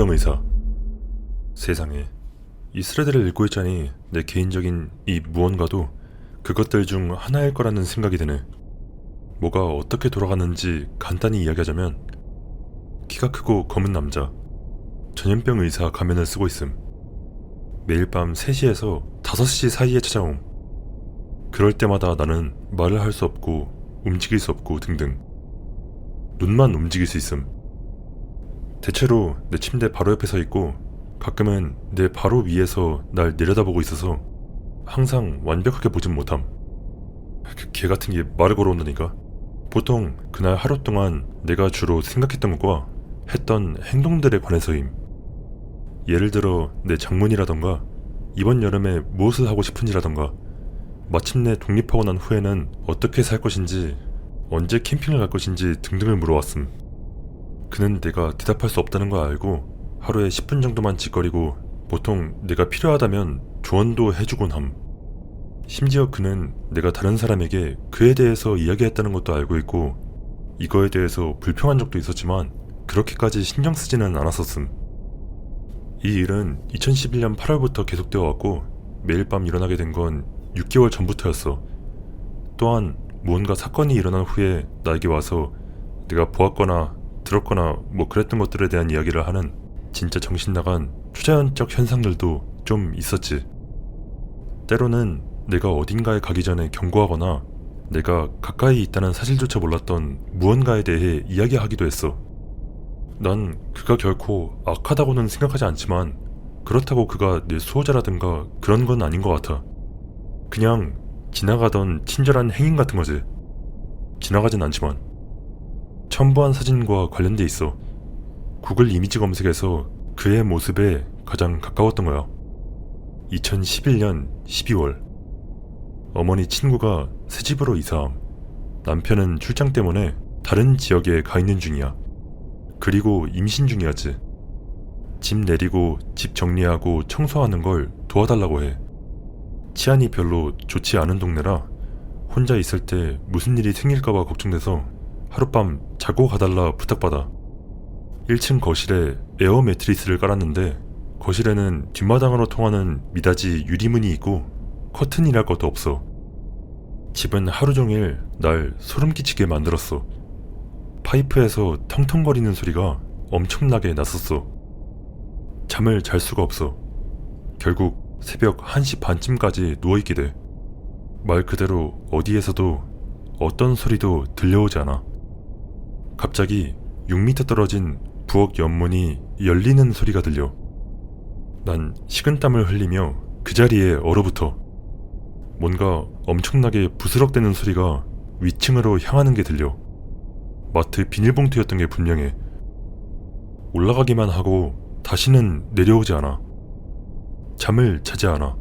전염병 의사. 세상에 이 스레드를 읽고 있자니 내 개인적인 이 무언가도 그것들 중 하나일 거라는 생각이 드네. 뭐가 어떻게 돌아가는지 간단히 이야기하자면 키가 크고 검은 남자 전염병 의사 가면을 쓰고 있음. 매일 밤 3시에서 5시 사이에 찾아옴. 그럴 때마다 나는 말을 할 수 없고 움직일 수 없고 등등. 눈만 움직일 수 있음. 대체로 내 침대 바로 옆에 서 있고 가끔은 내 바로 위에서 날 내려다보고 있어서 항상 완벽하게 보진 못함. 그개 같은 게 말을 걸어온다니까. 보통 그날 하루 동안 내가 주로 생각했던 것과 했던 행동들에 관해서임. 예를 들어 내 장문이라던가 이번 여름에 무엇을 하고 싶은지라던가 마침내 독립하고 난 후에는 어떻게 살 것인지 언제 캠핑을 갈 것인지 등등을 물어왔음. 그는 내가 대답할 수 없다는 걸 알고 하루에 10분 정도만 짓거리고 보통 내가 필요하다면 조언도 해주곤 함. 심지어 그는 내가 다른 사람에게 그에 대해서 이야기했다는 것도 알고 있고 이거에 대해서 불평한 적도 있었지만 그렇게까지 신경 쓰지는 않았었음. 이 일은 2011년 8월부터 계속되어 왔고 매일 밤 일어나게 된 건 6개월 전부터였어. 또한 무언가 사건이 일어난 후에 나에게 와서 내가 보았거나 들었거나 뭐 그랬던 것들에 대한 이야기를 하는 진짜 정신 나간 초자연적 현상들도 좀 있었지. 때로는 내가 어딘가에 가기 전에 경고하거나 내가 가까이 있다는 사실조차 몰랐던 무언가에 대해 이야기하기도 했어. 난 그가 결코 악하다고는 생각하지 않지만 그렇다고 그가 내 수호자라든가 그런 건 아닌 것 같아. 그냥 지나가던 친절한 행인 같은 거지. 지나가진 않지만. 첨부한 사진과 관련돼 있어. 구글 이미지 검색에서 그의 모습에 가장 가까웠던 거야. 2011년 12월. 어머니 친구가 새 집으로 이사함. 남편은 출장 때문에 다른 지역에 가 있는 중이야. 그리고 임신 중이었지. 집 내리고 집 정리하고 청소하는 걸 도와달라고 해. 치안이 별로 좋지 않은 동네라 혼자 있을 때 무슨 일이 생길까봐 걱정돼서 하룻밤 자고 가달라 부탁받아. 1층 거실에 에어 매트리스를 깔았는데 거실에는 뒷마당으로 통하는 미닫이 유리문이 있고 커튼이랄 것도 없어. 집은 하루 종일 날 소름 끼치게 만들었어. 파이프에서 텅텅거리는 소리가 엄청나게 났었어. 잠을 잘 수가 없어. 결국 새벽 1시 반쯤까지 누워있게 돼. 말 그대로 어디에서도 어떤 소리도 들려오지 않아. 갑자기 6m 떨어진 부엌 연문이 열리는 소리가 들려. 난 식은땀을 흘리며 그 자리에 얼어붙어. 뭔가 엄청나게 부스럭대는 소리가 위층으로 향하는 게 들려. 마트 비닐봉투였던 게 분명해. 올라가기만 하고 다시는 내려오지 않아. 잠을 자지 않아.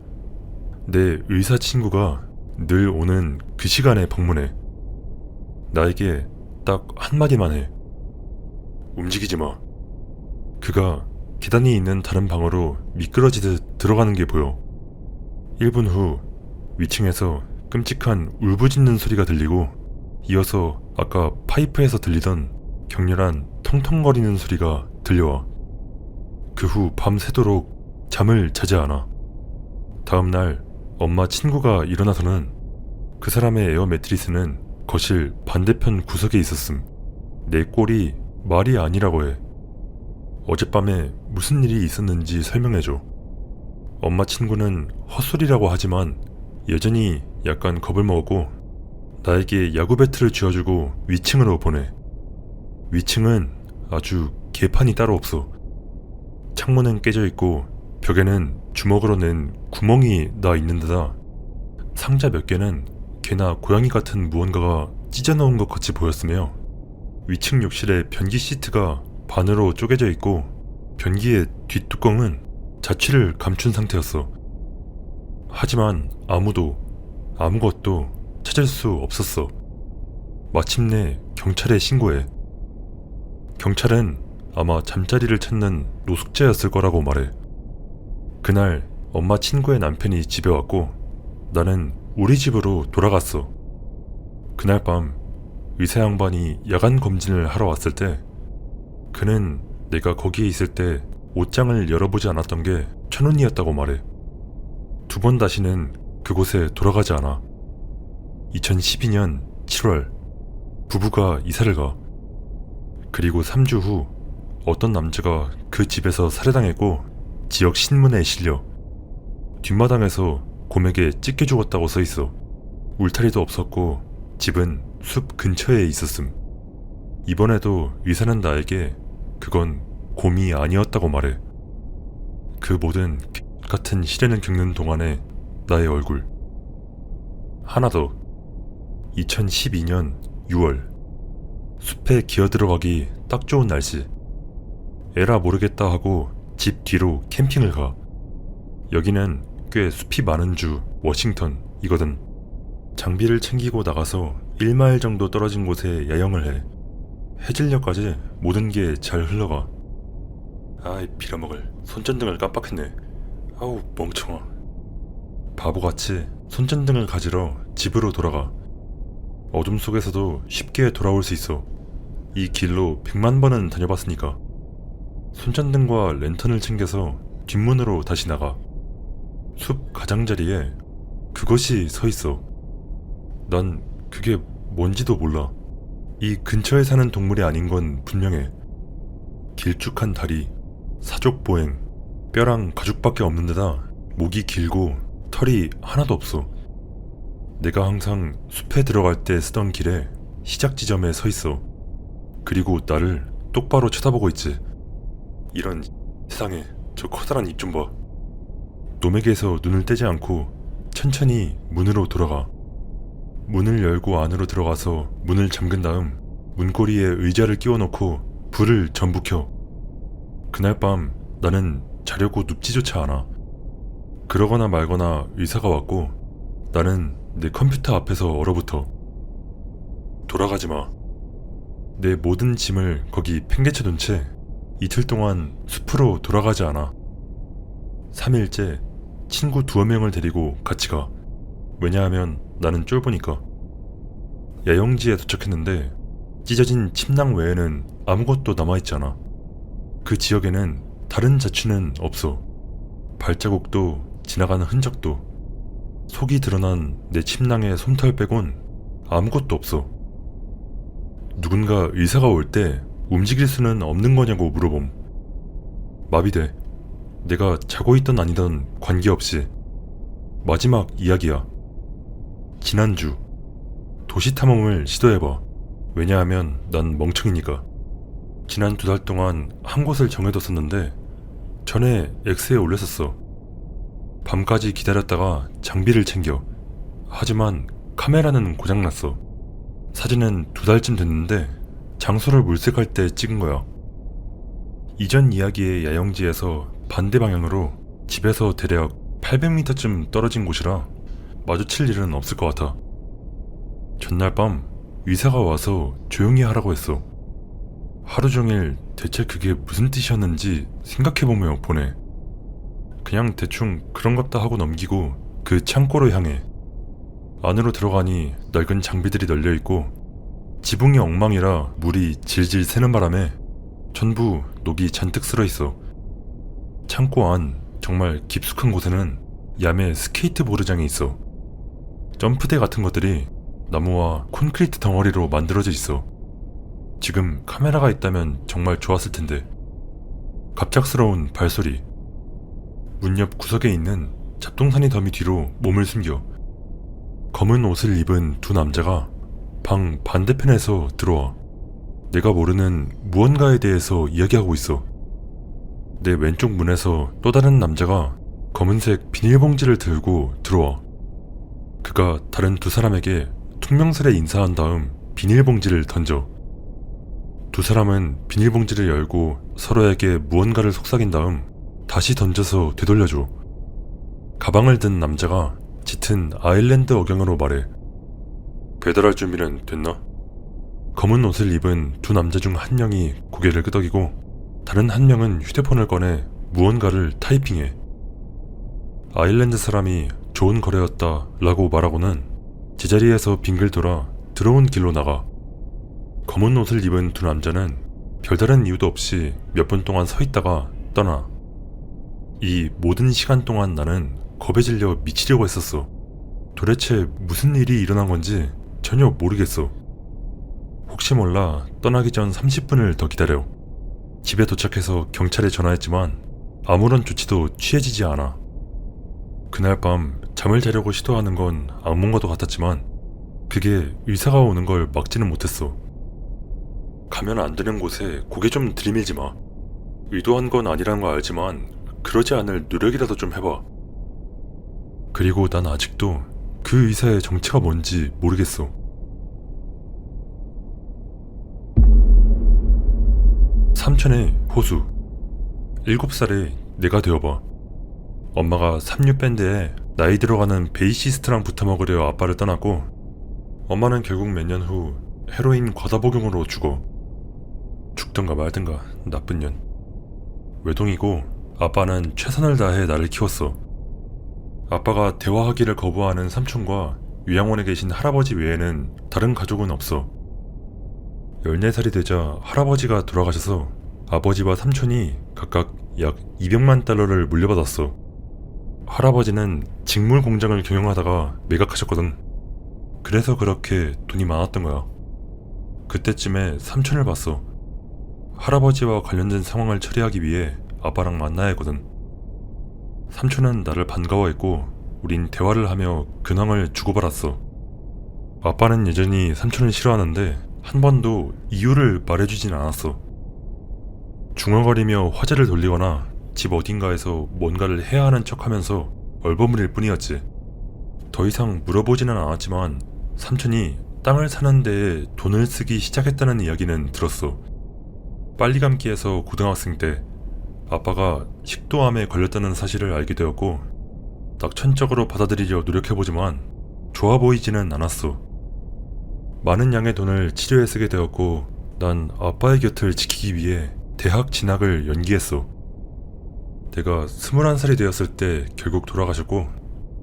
내 의사 친구가 늘 오는 그 시간에 방문해. 나에게 딱 한마디만 해. 움직이지 마. 그가 계단이 있는 다른 방으로 미끄러지듯 들어가는 게 보여. 1분 후 위층에서 끔찍한 울부짖는 소리가 들리고 이어서 아까 파이프에서 들리던 격렬한 통통거리는 소리가 들려와. 그 후 밤새도록 잠을 자지 않아. 다음날 엄마 친구가 일어나서는 그 사람의 에어 매트리스는 거실 반대편 구석에 있었음. 내 꼴이 말이 아니라고 해. 어젯밤에 무슨 일이 있었는지 설명해줘. 엄마 친구는 헛소리라고 하지만 여전히 약간 겁을 먹었고 나에게 야구 배트를 쥐어주고 위층으로 보내. 위층은 아주 개판이 따로 없어. 창문은 깨져 있고 벽에는 주먹으로 낸 구멍이 나 있는 데다 상자 몇 개는 개나 고양이 같은 무언가가 찢어 넣은 것 같이 보였으며 위층 욕실에 변기 시트가 반으로 쪼개져 있고 변기의 뒷뚜껑은 자취를 감춘 상태였어. 하지만 아무도 아무것도 찾을 수 없었어. 마침내 경찰에 신고해. 경찰은 아마 잠자리를 찾는 노숙자였을 거라고 말해. 그날 엄마 친구의 남편이 집에 왔고 나는 우리 집으로 돌아갔어. 그날 밤 의사 양반이 야간 검진을 하러 왔을 때 그는 내가 거기에 있을 때 옷장을 열어보지 않았던 게 천운이었다고 말해. 두 번 다시는 그곳에 돌아가지 않아. 2012년 7월 부부가 이사를 가. 그리고 3주 후 어떤 남자가 그 집에서 살해당했고 지역 신문에 실려 뒷마당에서 곰에게 찢겨 죽었다고 써 있어. 울타리도 없었고 집은 숲 근처에 있었음. 이번에도 의사는 나에게 그건 곰이 아니었다고 말해. 그 모든 같은 시련을 겪는 동안에 나의 얼굴. 하나 더. 2012년 6월. 숲에 기어 들어가기 딱 좋은 날씨. 에라 모르겠다 하고 집 뒤로 캠핑을 가. 여기는 꽤 숲이 많은 주 워싱턴이거든. 장비를 챙기고 나가서 1마일 정도 떨어진 곳에 야영을 해. 해질녘까지 모든 게 잘 흘러가. 아이 빌어먹을 손전등을 깜빡했네. 아우 멍청아. 바보같이 손전등을 가지러 집으로 돌아가. 어둠 속에서도 쉽게 돌아올 수 있어. 이 길로 100만 번은 다녀봤으니까. 손전등과 랜턴을 챙겨서 뒷문으로 다시 나가. 숲 가장자리에 그것이 서 있어. 난 그게 뭔지도 몰라. 이 근처에 사는 동물이 아닌 건 분명해. 길쭉한 다리, 사족 보행, 뼈랑 가죽밖에 없는 데다 목이 길고 털이 하나도 없어. 내가 항상 숲에 들어갈 때 쓰던 길에 시작 지점에 서 있어. 그리고 나를 똑바로 쳐다보고 있지. 이런 세상에 저 커다란 입 좀 봐. 놈에게서 눈을 떼지 않고 천천히 문으로 돌아가. 문을 열고 안으로 들어가서 문을 잠근 다음 문고리에 의자를 끼워놓고 불을 전부 켜. 그날 밤 나는 자려고 눕지조차 않아. 그러거나 말거나 의사가 왔고 나는 내 컴퓨터 앞에서 얼어붙어. 돌아가지 마. 내 모든 짐을 거기 팽개쳐 둔채 이틀 동안 숲으로 돌아가지 않아. 3일째 친구 두어 명을 데리고 같이 가. 왜냐하면 나는 쫄보니까. 야영지에 도착했는데 찢어진 침낭 외에는 아무것도 남아있지 않아. 그 지역에는 다른 자취는 없어. 발자국도 지나가는 흔적도 속이 드러난 내 침낭의 솜털 빼곤 아무것도 없어. 누군가 의사가 올 때 움직일 수는 없는 거냐고 물어봄. 마비돼. 내가 자고 있던 아니던 관계없이 마지막 이야기야. 지난주 도시 탐험을 시도해봐. 왜냐하면 난 멍청이니까. 지난 두 달 동안 한 곳을 정해뒀었는데 전에 X에 올렸었어. 밤까지 기다렸다가 장비를 챙겨. 하지만 카메라는 고장났어. 사진은 두 달쯤 됐는데 장소를 물색할 때 찍은 거야. 이전 이야기의 야영지에서 반대 방향으로 집에서 대략 800m쯤 떨어진 곳이라 마주칠 일은 없을 것 같아. 전날 밤 의사가 와서 조용히 하라고 했어. 하루 종일 대체 그게 무슨 뜻이었는지 생각해보며 보내. 그냥 대충 그런갑다 하고 넘기고 그 창고로 향해. 안으로 들어가니 낡은 장비들이 널려 있고 지붕이 엉망이라 물이 질질 새는 바람에 전부 녹이 잔뜩 쓸어 있어. 창고 안 정말 깊숙한 곳에는 야매 스케이트보드장이 있어. 점프대 같은 것들이 나무와 콘크리트 덩어리로 만들어져 있어. 지금 카메라가 있다면 정말 좋았을 텐데. 갑작스러운 발소리. 문 옆 구석에 있는 잡동사니 더미 뒤로 몸을 숨겨. 검은 옷을 입은 두 남자가 방 반대편에서 들어와. 내가 모르는 무언가에 대해서 이야기하고 있어. 내 왼쪽 문에서 또 다른 남자가 검은색 비닐봉지를 들고 들어와. 그가 다른 두 사람에게 퉁명스레 인사한 다음 비닐봉지를 던져. 두 사람은 비닐봉지를 열고 서로에게 무언가를 속삭인 다음 다시 던져서 되돌려줘. 가방을 든 남자가 짙은 아일랜드 억양으로 말해. 배달할 준비는 됐나? 검은 옷을 입은 두 남자 중 한 명이 고개를 끄덕이고 다른 한 명은 휴대폰을 꺼내 무언가를 타이핑해. 아일랜드 사람이 좋은 거래였다 라고 말하고는 제자리에서 빙글 돌아 들어온 길로 나가. 검은 옷을 입은 두 남자는 별다른 이유도 없이 몇 분 동안 서 있다가 떠나. 이 모든 시간 동안 나는 겁에 질려 미치려고 했었어. 도대체 무슨 일이 일어난 건지 전혀 모르겠어. 혹시 몰라 떠나기 전 30분을 더 기다려. 집에 도착해서 경찰에 전화했지만 아무런 조치도 취해지지 않아. 그날 밤 잠을 자려고 시도하는 건 악몽과도 같았지만 그게 의사가 오는 걸 막지는 못했어. 가면 안 되는 곳에 고개 좀 들이밀지 마. 의도한 건 아니라는 거 알지만 그러지 않을 노력이라도 좀 해봐. 그리고 난 아직도 그 의사의 정체가 뭔지 모르겠어. 삼촌의 호수. 일곱 살에 내가 되어봐. 엄마가 삼류 밴드에 나이 들어가는 베이시스트랑 붙어 먹으려 아빠를 떠났고, 엄마는 결국 몇 년 후 헤로인 과다 복용으로 죽어. 죽든가 말든가 나쁜 년. 외동이고 아빠는 최선을 다해 나를 키웠어. 아빠가 대화하기를 거부하는 삼촌과 요양원에 계신 할아버지 외에는 다른 가족은 없어. 14살이 되자 할아버지가 돌아가셔서 아버지와 삼촌이 각각 약 200만 달러를 물려받았어. 할아버지는 직물 공장을 경영하다가 매각하셨거든. 그래서 그렇게 돈이 많았던 거야. 그때쯤에 삼촌을 봤어. 할아버지와 관련된 상황을 처리하기 위해 아빠랑 만나야 했거든. 삼촌은 나를 반가워했고 우린 대화를 하며 근황을 주고받았어. 아빠는 여전히 삼촌을 싫어하는데 한 번도 이유를 말해주진 않았어. 중얼거리며 화제를 돌리거나 집 어딘가에서 뭔가를 해야 하는 척 하면서 얼버무릴 뿐이었지. 더 이상 물어보지는 않았지만 삼촌이 땅을 사는 데에 돈을 쓰기 시작했다는 이야기는 들었어. 빨리 감기에서 고등학생 때 아빠가 식도암에 걸렸다는 사실을 알게 되었고 낙천적으로 받아들이려 노력해보지만 좋아 보이지는 않았어. 많은 양의 돈을 치료에 쓰게 되었고 난 아빠의 곁을 지키기 위해 대학 진학을 연기했어. 내가 21살이 되었을 때 결국 돌아가셨고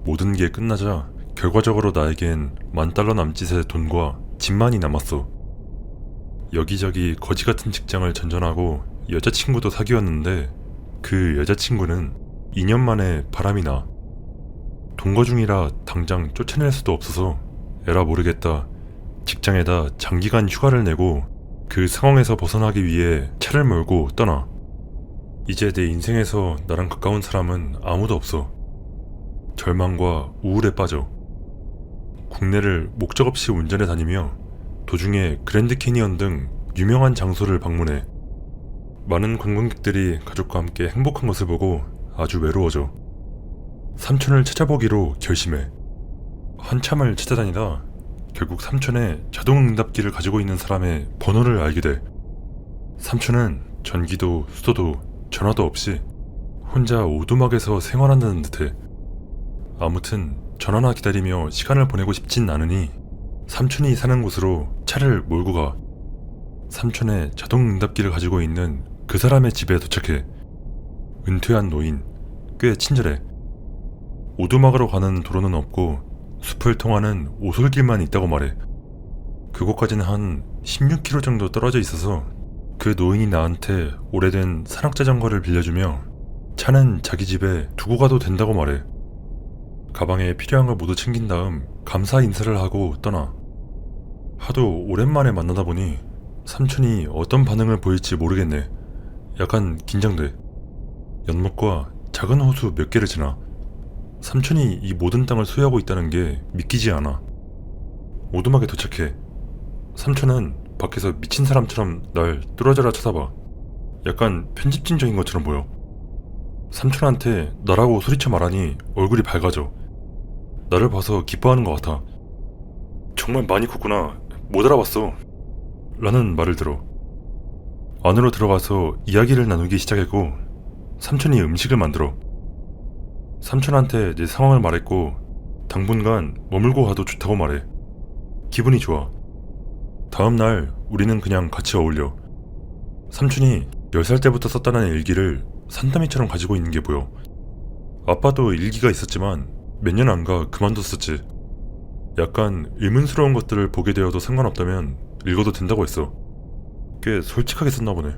모든 게 끝나자 결과적으로 나에겐 만 달러 남짓의 돈과 집만이 남았어. 여기저기 거지 같은 직장을 전전하고 여자친구도 사귀었는데 그 여자친구는 2년 만에 바람이 나. 동거 중이라 당장 쫓아낼 수도 없어서 에라 모르겠다. 직장에다 장기간 휴가를 내고 그 상황에서 벗어나기 위해 차를 몰고 떠나. 이제 내 인생에서 나랑 가까운 사람은 아무도 없어. 절망과 우울에 빠져. 국내를 목적 없이 운전해 다니며 도중에 그랜드 캐니언 등 유명한 장소를 방문해. 많은 관광객들이 가족과 함께 행복한 것을 보고 아주 외로워져. 삼촌을 찾아보기로 결심해. 한참을 찾아다니다 결국 삼촌의 자동 응답기를 가지고 있는 사람의 번호를 알게 돼. 삼촌은 전기도 수도도 전화도 없이 혼자 오두막에서 생활한다는 듯해. 아무튼 전화나 기다리며 시간을 보내고 싶진 않으니 삼촌이 사는 곳으로 차를 몰고 가. 삼촌의 자동 응답기를 가지고 있는 그 사람의 집에 도착해. 은퇴한 노인, 꽤 친절해. 오두막으로 가는 도로는 없고 숲을 통하는 오솔길만 있다고 말해. 그곳까지는 한 16km 정도 떨어져 있어서 그 노인이 나한테 오래된 산악자전거를 빌려주며 차는 자기 집에 두고 가도 된다고 말해. 가방에 필요한 걸 모두 챙긴 다음 감사 인사를 하고 떠나. 하도 오랜만에 만나다 보니 삼촌이 어떤 반응을 보일지 모르겠네. 약간 긴장돼. 연못과 작은 호수 몇 개를 지나. 삼촌이 이 모든 땅을 소유하고 있다는 게 믿기지 않아. 오두막에 도착해. 삼촌은 밖에서 미친 사람처럼 날 뚫어져라 쳐다봐. 약간 편집진적인 것처럼 보여. 삼촌한테 나라고 소리쳐 말하니 얼굴이 밝아져. 나를 봐서 기뻐하는 것 같아. 정말 많이 컸구나. 못 알아봤어. 라는 말을 들어. 안으로 들어가서 이야기를 나누기 시작했고, 삼촌이 음식을 만들어. 삼촌한테 내 상황을 말했고, 당분간 머물고 가도 좋다고 말해. 기분이 좋아. 다음 날 우리는 그냥 같이 어울려. 삼촌이 10살 때부터 썼다는 일기를 산더미처럼 가지고 있는 게 보여. 아빠도 일기가 있었지만 몇 년 안 가 그만뒀었지. 약간 의문스러운 것들을 보게 되어도 상관없다면 읽어도 된다고 했어. 꽤 솔직하게 썼나 보네.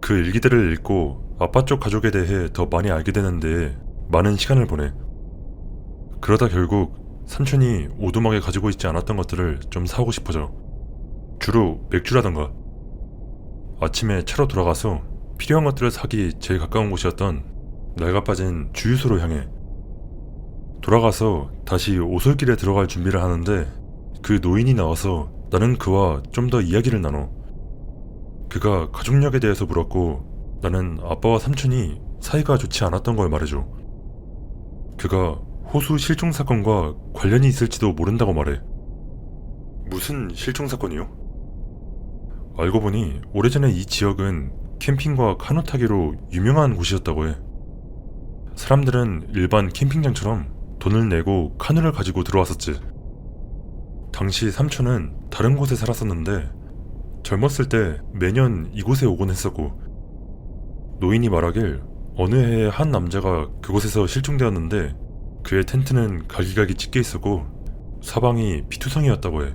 그 일기들을 읽고 아빠 쪽 가족에 대해 더 많이 알게 되는데 많은 시간을 보내. 그러다 결국 삼촌이 오두막에 가지고 있지 않았던 것들을 좀 사오고 싶어져. 주로 맥주라던가. 아침에 차로 돌아가서 필요한 것들을 사기 제일 가까운 곳이었던 낡아 빠진 주유소로 향해. 돌아가서 다시 오솔길에 들어갈 준비를 하는데 그 노인이 나와서 나는 그와 좀 더 이야기를 나눠. 그가 가족력에 대해서 물었고 나는 아빠와 삼촌이 사이가 좋지 않았던 걸 말해줘. 그가 호수 실종 사건과 관련이 있을지도 모른다고 말해. 무슨 실종 사건이요? 알고 보니 오래전에 이 지역은 캠핑과 카누 타기로 유명한 곳이었다고 해. 사람들은 일반 캠핑장처럼 돈을 내고 카누를 가지고 들어왔었지. 당시 삼촌은 다른 곳에 살았었는데 젊었을 때 매년 이곳에 오곤 했었고 노인이 말하길 어느 해에 한 남자가 그곳에서 실종되었는데 그의 텐트는 갈기갈기 찢겨 있었고 사방이 피투성이었다고 해.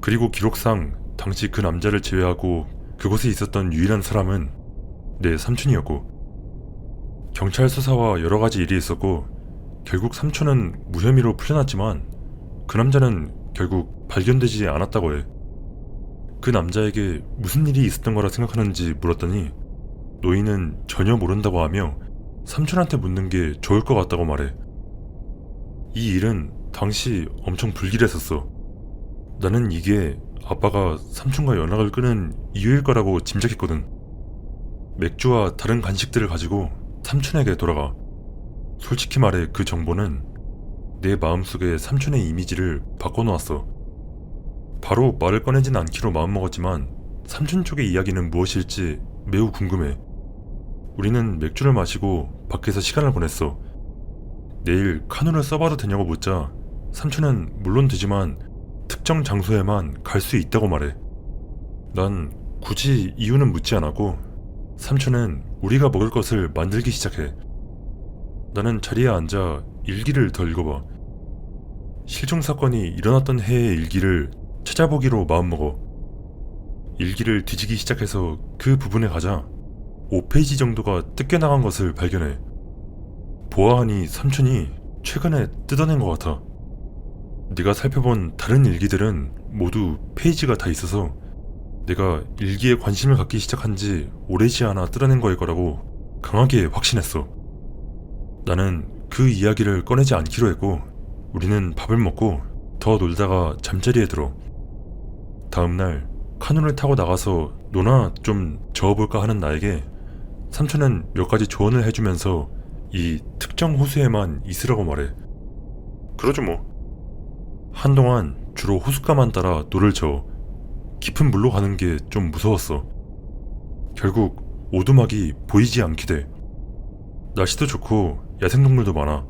그리고 기록상 당시 그 남자를 제외하고 그곳에 있었던 유일한 사람은 내 삼촌이었고 경찰 수사와 여러 가지 일이 있었고 결국 삼촌은 무혐의로 풀려났지만 그 남자는 결국 발견되지 않았다고 해. 그 남자에게 무슨 일이 있었던 거라 생각하는지 물었더니 노인은 전혀 모른다고 하며 삼촌한테 묻는 게 좋을 것 같다고 말해. 이 일은 당시 엄청 불길했었어. 나는 이게 아빠가 삼촌과 연락을 끊은 이유일 거라고 짐작했거든. 맥주와 다른 간식들을 가지고 삼촌에게 돌아가. 솔직히 말해 그 정보는 내 마음속에 삼촌의 이미지를 바꿔놓았어. 바로 말을 꺼내진 않기로 마음먹었지만 삼촌 쪽의 이야기는 무엇일지 매우 궁금해. 우리는 맥주를 마시고 밖에서 시간을 보냈어. 내일 카누를 써봐도 되냐고 묻자 삼촌은 물론 되지만 특정 장소에만 갈 수 있다고 말해. 난 굳이 이유는 묻지 않았고 삼촌은 우리가 먹을 것을 만들기 시작해. 나는 자리에 앉아 일기를 더 읽어봐. 실종 사건이 일어났던 해의 일기를 찾아보기로 마음먹어. 일기를 뒤지기 시작해서 그 부분에 가자 5페이지 정도가 뜯겨나간 것을 발견해. 보아하니 삼촌이 최근에 뜯어낸 것 같아. 내가 살펴본 다른 일기들은 모두 페이지가 다 있어서 내가 일기에 관심을 갖기 시작한 지 오래지 않아 뜯어낸 거일 거라고 강하게 확신했어. 나는 그 이야기를 꺼내지 않기로 했고 우리는 밥을 먹고 더 놀다가 잠자리에 들어. 다음날 카누를 타고 나가서 노나 좀 저어볼까 하는 나에게 삼촌은 몇 가지 조언을 해주면서 이 특정 호수에만 있으라고 말해. 그러죠 뭐. 한동안 주로 호숫가만 따라 노를 저어 깊은 물로 가는 게 좀 무서웠어. 결국 오두막이 보이지 않게 돼. 날씨도 좋고 야생동물도 많아.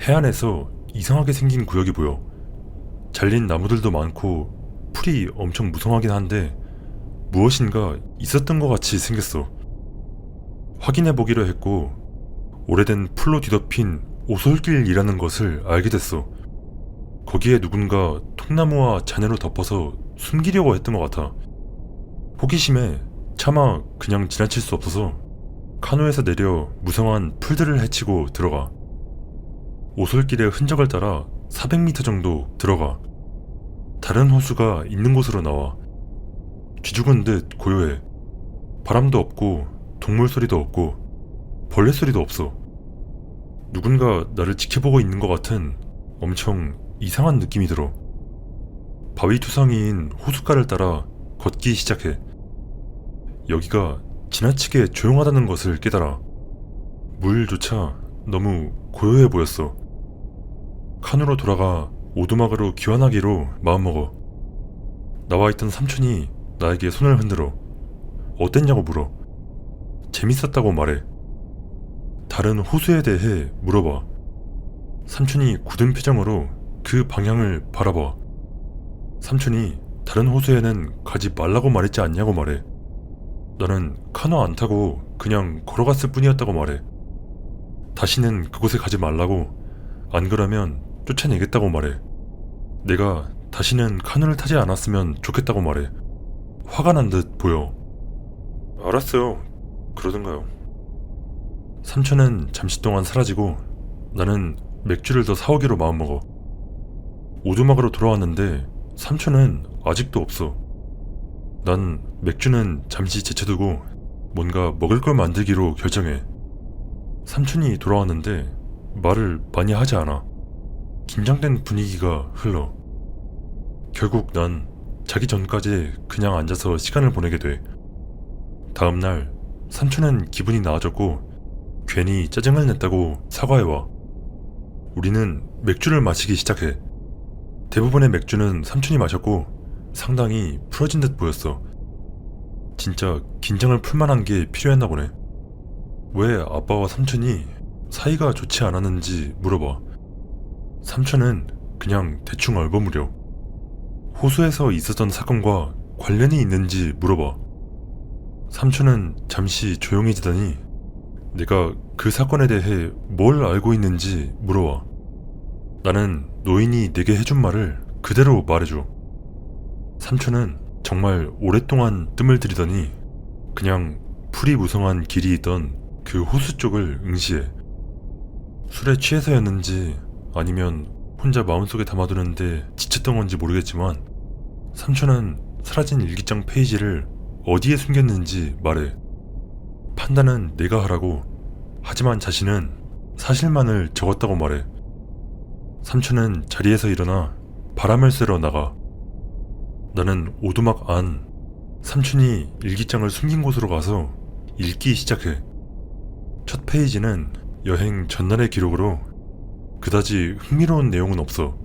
해안에서 이상하게 생긴 구역이 보여. 잘린 나무들도 많고 풀이 엄청 무성하긴 한데 무엇인가 있었던 것 같이 생겼어. 확인해 보기로 했고 오래된 풀로 뒤덮인 오솔길이라는 것을 알게 됐어. 거기에 누군가 통나무와 잔해로 덮어서 숨기려고 했던 것 같아. 호기심에 차마 그냥 지나칠 수 없어서 카누에서 내려 무성한 풀들을 헤치고 들어가. 오솔길의 흔적을 따라 400m 정도 들어가. 다른 호수가 있는 곳으로 나와. 쥐죽은 듯 고요해. 바람도 없고 동물 소리도 없고 벌레 소리도 없어. 누군가 나를 지켜보고 있는 것 같은 엄청 이상한 느낌이 들어. 바위 투성이인 호숫가를 따라 걷기 시작해. 여기가 지나치게 조용하다는 것을 깨달아. 물조차 너무 고요해 보였어. 칸으로 돌아가 오두막으로 귀환하기로 마음먹어. 나와 있던 삼촌이 나에게 손을 흔들어. 어땠냐고 물어. 재밌었다고 말해. 다른 호수에 대해 물어봐. 삼촌이 굳은 표정으로 그 방향을 바라봐. 삼촌이 다른 호수에는 가지 말라고 말했지 않냐고 말해. 나는 카누 안 타고 그냥 걸어갔을 뿐이었다고 말해. 다시는 그곳에 가지 말라고 안 그러면 쫓아내겠다고 말해. 내가 다시는 카누를 타지 않았으면 좋겠다고 말해. 화가 난 듯 보여. 알았어요. 그러던가요. 삼촌은 잠시 동안 사라지고 나는 맥주를 더 사오기로 마음먹어. 오두막으로 돌아왔는데 삼촌은 아직도 없어. 난 맥주는 잠시 제쳐두고 뭔가 먹을 걸 만들기로 결정해. 삼촌이 돌아왔는데 말을 많이 하지 않아. 긴장된 분위기가 흘러. 결국 난 자기 전까지 그냥 앉아서 시간을 보내게 돼. 다음날 삼촌은 기분이 나아졌고 괜히 짜증을 냈다고 사과해와. 우리는 맥주를 마시기 시작해. 대부분의 맥주는 삼촌이 마셨고 상당히 풀어진 듯 보였어. 진짜 긴장을 풀만한 게 필요했나 보네. 왜 아빠와 삼촌이 사이가 좋지 않았는지 물어봐. 삼촌은 그냥 대충 얼버무려. 호수에서 있었던 사건과 관련이 있는지 물어봐. 삼촌은 잠시 조용해지더니 내가 그 사건에 대해 뭘 알고 있는지 물어와. 나는 노인이 내게 해준 말을 그대로 말해줘. 삼촌은 정말 오랫동안 뜸을 들이더니 그냥 풀이 무성한 길이 있던 그 호수 쪽을 응시해. 술에 취해서였는지 아니면 혼자 마음속에 담아두는데 지쳤던 건지 모르겠지만 삼촌은 사라진 일기장 페이지를 어디에 숨겼는지 말해. 판단은 내가 하라고. 하지만 자신은 사실만을 적었다고 말해. 삼촌은 자리에서 일어나 바람을 쐬러 나가. 나는 오두막 안 삼촌이 일기장을 숨긴 곳으로 가서 읽기 시작해. 첫 페이지는 여행 전날의 기록으로 그다지 흥미로운 내용은 없어.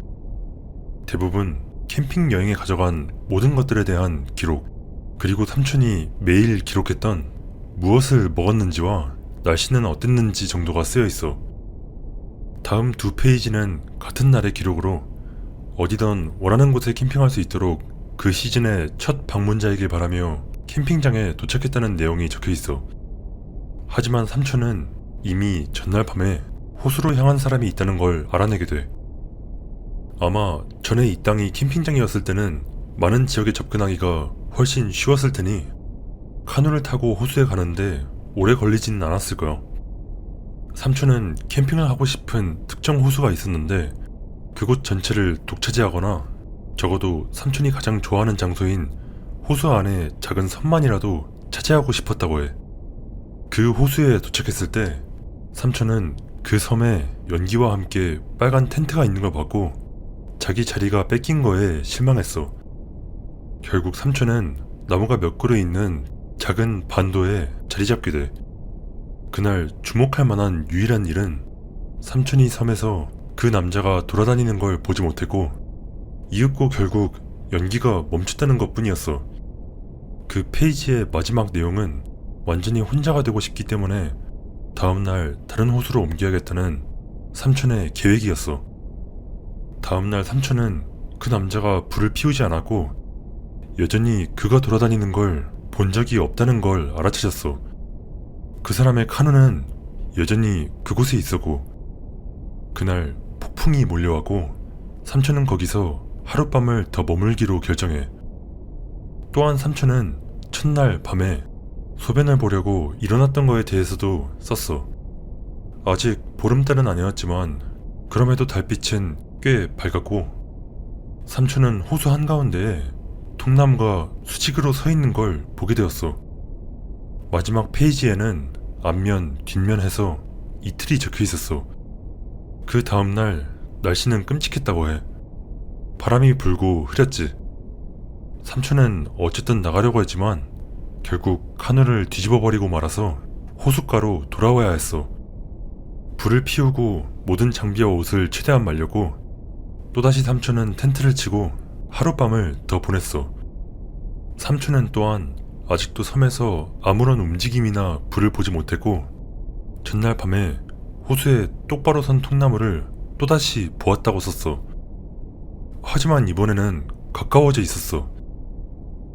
대부분 캠핑 여행에 가져간 모든 것들에 대한 기록, 그리고 삼촌이 매일 기록했던 무엇을 먹었는지와 날씨는 어땠는지 정도가 쓰여 있어. 다음 두 페이지는 같은 날의 기록으로 어디든 원하는 곳에 캠핑할 수 있도록 그 시즌의 첫 방문자이길 바라며 캠핑장에 도착했다는 내용이 적혀 있어. 하지만 삼촌은 이미 전날 밤에 호수로 향한 사람이 있다는 걸 알아내게 돼. 아마 전에 이 땅이 캠핑장이었을 때는 많은 지역에 접근하기가 훨씬 쉬웠을 테니 카누를 타고 호수에 가는데 오래 걸리진 않았을 거야. 삼촌은 캠핑을 하고 싶은 특정 호수가 있었는데 그곳 전체를 독차지하거나 적어도 삼촌이 가장 좋아하는 장소인 호수 안에 작은 섬만이라도 차지하고 싶었다고 해. 그 호수에 도착했을 때 삼촌은 그 섬에 연기와 함께 빨간 텐트가 있는 걸 봤고 자기 자리가 뺏긴 거에 실망했어. 결국 삼촌은 나무가 몇 그루 있는 작은 반도에 자리 잡게 돼. 그날 주목할 만한 유일한 일은 삼촌이 섬에서 그 남자가 돌아다니는 걸 보지 못했고 이윽고 결국 연기가 멈췄다는 것 뿐이었어. 그 페이지의 마지막 내용은 완전히 혼자가 되고 싶기 때문에 다음날 다른 호수로 옮겨야겠다는 삼촌의 계획이었어. 다음날 삼촌은 그 남자가 불을 피우지 않았고 여전히 그가 돌아다니는 걸 본 적이 없다는 걸 알아채셨어. 그 사람의 카누는 여전히 그곳에 있었고 그날 폭풍이 몰려왔고 삼촌은 거기서 하룻밤을 더 머물기로 결정해. 또한 삼촌은 첫날 밤에 소변을 보려고 일어났던 거에 대해서도 썼어. 아직 보름달은 아니었지만 그럼에도 달빛은 꽤 밝았고 삼촌은 호수 한가운데에 통나무가 수직으로 서 있는 걸 보게 되었어. 마지막 페이지에는 앞면, 뒷면 해서 이틀이 적혀 있었어. 그 다음날 날씨는 끔찍했다고 해. 바람이 불고 흐렸지. 삼촌은 어쨌든 나가려고 했지만 결국 카누를 뒤집어 버리고 말아서 호숫가로 돌아와야 했어. 불을 피우고 모든 장비와 옷을 최대한 말려고 또다시 삼촌은 텐트를 치고 하룻밤을 더 보냈어. 삼촌은 또한 아직도 섬에서 아무런 움직임이나 불을 보지 못했고 전날 밤에 호수에 똑바로 선 통나무를 또다시 보았다고 썼어. 하지만 이번에는 가까워져 있었어.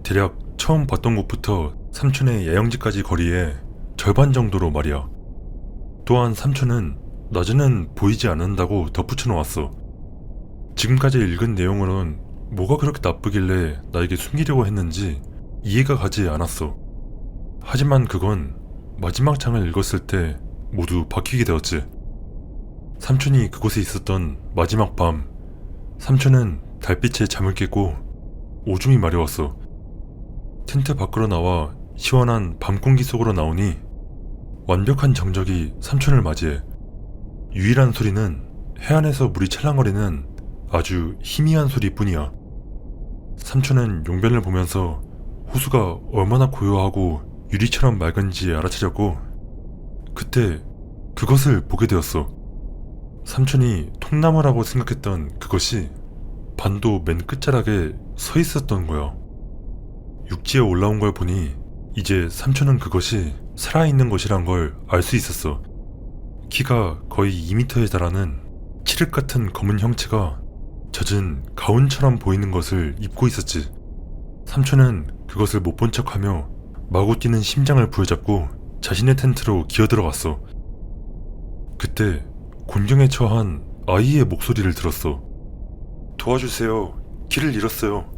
대략 처음 봤던 곳부터 삼촌의 야영지까지 거리에 절반 정도로 말이야. 또한 삼촌은 낮에는 보이지 않는다고 덧붙여 놓았어. 지금까지 읽은 내용으론 뭐가 그렇게 나쁘길래 나에게 숨기려고 했는지 이해가 가지 않았어. 하지만 그건 마지막 장을 읽었을 때 모두 바뀌게 되었지. 삼촌이 그곳에 있었던 마지막 밤, 삼촌은 달빛에 잠을 깨고 오줌이 마려웠어. 텐트 밖으로 나와 시원한 밤 공기 속으로 나오니 완벽한 정적이 삼촌을 맞이해. 유일한 소리는 해안에서 물이 찰랑거리는 아주 희미한 소리뿐이야. 삼촌은 용변을 보면서 호수가 얼마나 고요하고 유리처럼 맑은지 알아차렸고 그때 그것을 보게 되었어. 삼촌이 통나무라고 생각했던 그것이 반도 맨 끝자락에 서 있었던 거야. 육지에 올라온 걸 보니 이제 삼촌은 그것이 살아있는 것이란 걸 알 수 있었어. 키가 거의 2m에 달하는 칠흑 같은 검은 형체가 젖은 가운처럼 보이는 것을 입고 있었지. 삼촌은 그것을 못 본 척하며 마구 뛰는 심장을 부여잡고 자신의 텐트로 기어들어갔어. 그때 곤경에 처한 아이의 목소리를 들었어. 도와주세요. 길을 잃었어요.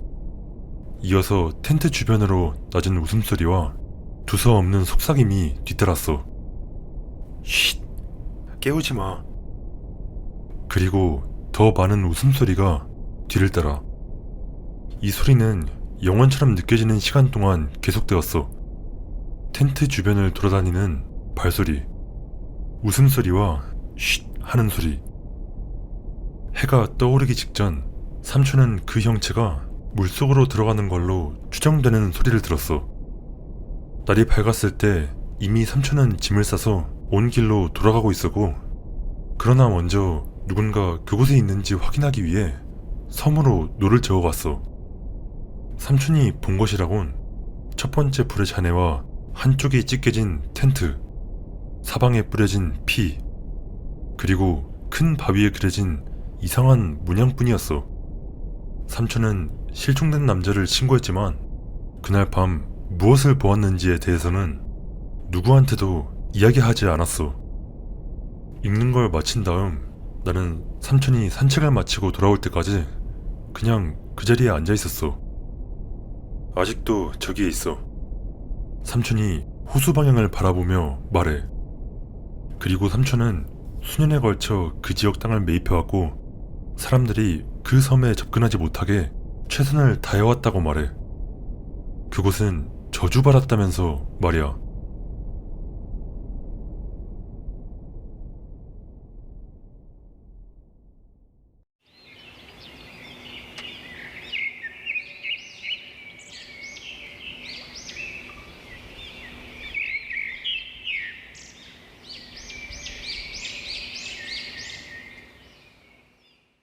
이어서 텐트 주변으로 낮은 웃음소리와 두서없는 속삭임이 뒤따랐어. 쉿, 깨우지 마. 그리고 더 많은 웃음소리가 뒤를 따라. 이 소리는 영원처럼 느껴지는 시간 동안 계속되었어. 텐트 주변을 돌아다니는 발소리, 웃음소리와 쉿 하는 소리. 해가 떠오르기 직전 삼촌은 그 형체가 물속으로 들어가는 걸로 추정되는 소리를 들었어. 날이 밝았을 때 이미 삼촌은 짐을 싸서 온 길로 돌아가고 있었고, 그러나 먼저 누군가 그곳에 있는지 확인하기 위해 섬으로 노를 저어갔어. 삼촌이 본 것이라곤 첫 번째 불의 잔해와 한쪽이 찢겨진 텐트, 사방에 뿌려진 피, 그리고 큰 바위에 그려진 이상한 문양뿐이었어. 삼촌은 실종된 남자를 신고했지만 그날 밤 무엇을 보았는지에 대해서는 누구한테도 이야기하지 않았어. 읽는 걸 마친 다음 나는 삼촌이 산책을 마치고 돌아올 때까지 그냥 그 자리에 앉아 있었어. 아직도 저기에 있어. 삼촌이 호수 방향을 바라보며 말해. 그리고 삼촌은 수년에 걸쳐 그 지역 땅을 매입해왔고 사람들이 그 섬에 접근하지 못하게 최선을 다해왔다고 말해. 그곳은 저주받았다면서 말이야.